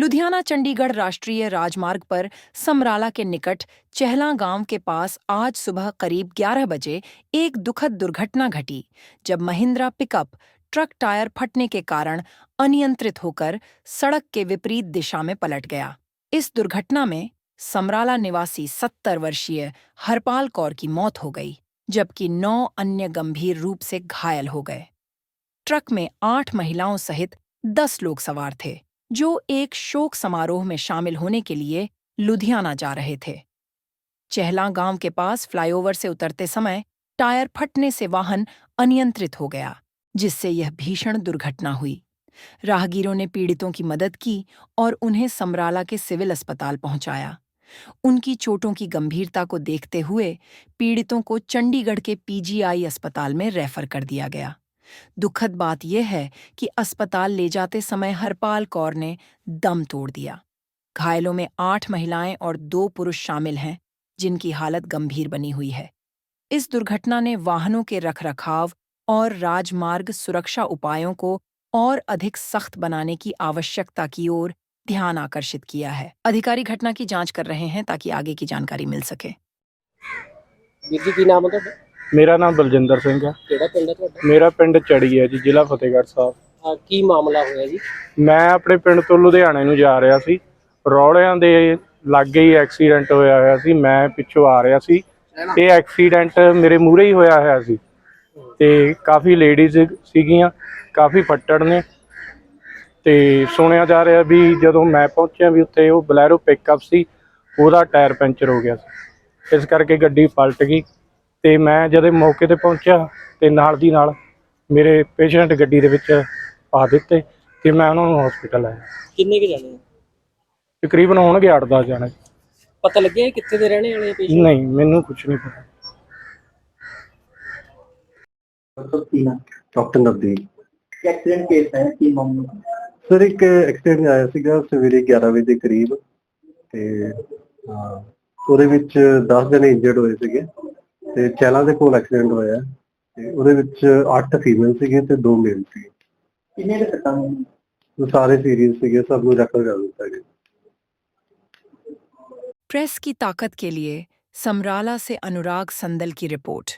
लुधियाना चंडीगढ़ राष्ट्रीय राजमार्ग पर समराला के निकट चहला गाँव के पास आज सुबह करीब 11 बजे एक दुखद दुर्घटना घटी, जब महिंद्रा पिकअप ट्रक टायर फटने के कारण अनियंत्रित होकर सड़क के विपरीत दिशा में पलट गया। इस दुर्घटना में समराला निवासी 70 वर्षीय हरपाल कौर की मौत हो गई, जबकि नौ अन्य गंभीर रूप से घायल हो गए। ट्रक में आठ महिलाओं सहित दस लोग सवार थे। जो एक शोक समारोह में शामिल होने के लिए लुधियाना जा रहे थे। चहला गाँव के पास फ्लाईओवर से उतरते समय टायर फटने से वाहन अनियंत्रित हो गया, जिससे यह भीषण दुर्घटना हुई। राहगीरों ने पीड़ितों की मदद की और उन्हें समराला के सिविल अस्पताल पहुँचाया। उनकी चोटों की गंभीरता को देखते हुए पीड़ितों को चंडीगढ़ के पीजीआई अस्पताल में रेफर कर दिया गया। दुखद बात यह है कि अस्पताल ले जाते समय हरपाल कौर ने दम तोड़ दिया। घायलों में आठ महिलाएँ और दो पुरुष शामिल हैं, जिनकी हालत गंभीर बनी हुई है। इस दुर्घटना ने वाहनों के रखरखाव और राजमार्ग सुरक्षा उपायों को और अधिक सख्त बनाने की आवश्यकता की ओर ध्यान आकर्षित किया है। अधिकारी घटना की जाँच कर रहे हैं ताकि आगे की जानकारी मिल सके। की नाम ਮੇਰਾ ਨਾਮ ਬਲਜਿੰਦਰ ਸਿੰਘ ਹੈ। ਕਿਹੜਾ ਪਿੰਡ ਹੈ ਤੁਹਾਡਾ? ਮੇਰਾ ਪਿੰਡ ਚੜੀ ਹੈ ਜੀ ਜ਼ਿਲ੍ਹਾ ਫਤਿਹਗੜ੍ਹ ਸਾਹਿਬ। ਆਹ ਕੀ ਮਾਮਲਾ ਹੋਇਆ ਜੀ? ਮੈਂ ਆਪਣੇ ਪਿੰਡ ਤੋਂ ਲੁਧਿਆਣੇ ਨੂੰ ਜਾ ਰਿਹਾ ਸੀ। ਰੌਲਿਆਂ ਦੇ ਲਾਗੇ ਹੀ ਐਕਸੀਡੈਂਟ ਹੋਇਆ ਹੋਇਆ ਸੀ। ਮੈਂ ਪਿੱਛੋਂ ਆ ਰਿਹਾ ਸੀ। ਇਹ ਐਕਸੀਡੈਂਟ ਮੇਰੇ ਮੂਹਰੇ ਹੀ ਹੋਇਆ ਹੋਇਆ ਸੀ। ਤੇ ਕਾਫੀ ਲੇਡੀਜ਼ ਸੀਗੀਆਂ ਕਾਫੀ ਫੱਟੜ ਨੇ। ਤੇ ਸੁਣਿਆ ਜਾ ਰਿਹਾ ਵੀ ਜਦੋਂ ਮੈਂ ਪਹੁੰਚਿਆ ਵੀ ਉੱਥੇ ਉਹ ਬਲੈਰੋ ਪਿਕਅਪ ਸੀ ਉਹਦਾ ਟਾਇਰ ਪੈਂਚਰ ਹੋ ਗਿਆ ਸੀ। ਇਸ ਕਰਕੇ ਗੱਡੀ ਪਲਟ ਗਈ। ਤੇ ਮੈਂ ਜਦੋਂ ਮੌਕੇ ਤੇ ਪਹੁੰਚਿਆ ਤੇ ਨਾਲ ਦੀ ਨਾਲ ਮੇਰੇ ਪੇਸ਼ੈਂਟ ਗੱਡੀ ਦੇ ਵਿੱਚ ਪਾ ਦਿੱਤੇ ਤੇ ਮੈਂ ਉਹਨਾਂ ਨੂੰ ਹਸਪੀਟਲ ਆਇਆ। ਕਿੰਨੇ ਕੁ ਜਾਣੇ ਆ? ਤਕਰੀਬਨ ਹੋਣਗੇ 8-10 ਜਣੇ। ਪਤਾ ਲੱਗਿਆ ਇਹ ਕਿੱਥੇ ਦੇ ਰਹਿਣੇ ਵਾਲੇ ਪੇਸ਼ੈਂਟ ਨਹੀਂ ਮੈਨੂੰ ਕੁਝ ਨਹੀਂ ਪਤਾ। ਡਾਕਟਰ ਨਵਦੀਪ। ਐਕਸੀਡੈਂਟ ਕੇਸ ਹੈ ਕੀ ਮਾਮਲਾ? ਸਰ ਇੱਕ ਐਕਸੀਡੈਂਟ ਆਇਆ ਸੀਗਾ ਸਵੇਰੇ 11 ਵਜੇ ਦੇ ਕਰੀਬ ਤੇ ਉਹਦੇ ਵਿੱਚ 10 ਜਣੇ ਇੰਜਰਡ ਹੋਏ ਸੀਗੇ। ਤੇ ਚੈਲਾ ਦੇ ਕੋਲ ਐਕਸੀਡੈਂਟ ਹੋਇਆ ਤੇ ਉਹਦੇ ਵਿੱਚ 8 ਫੀਮੇਲ ਸੀਗੇ ਤੇ 2 ਮੇਲ ਸੀਗੇ ਕਿੰਨੇ ਦੇ ਸੱਟਾਂ ਹੋਈਆਂ? ਉਹ ਸਾਰੇ ਸੀਰੀਅਸ ਸੀਗੇ ਸਭ ਨੂੰ ਰੈਫਰ ਕਰ ਦਿੱਤਾ ਗਿਆ प्रेस की ताकत के लिए समराला से अनुराग संदल की रिपोर्ट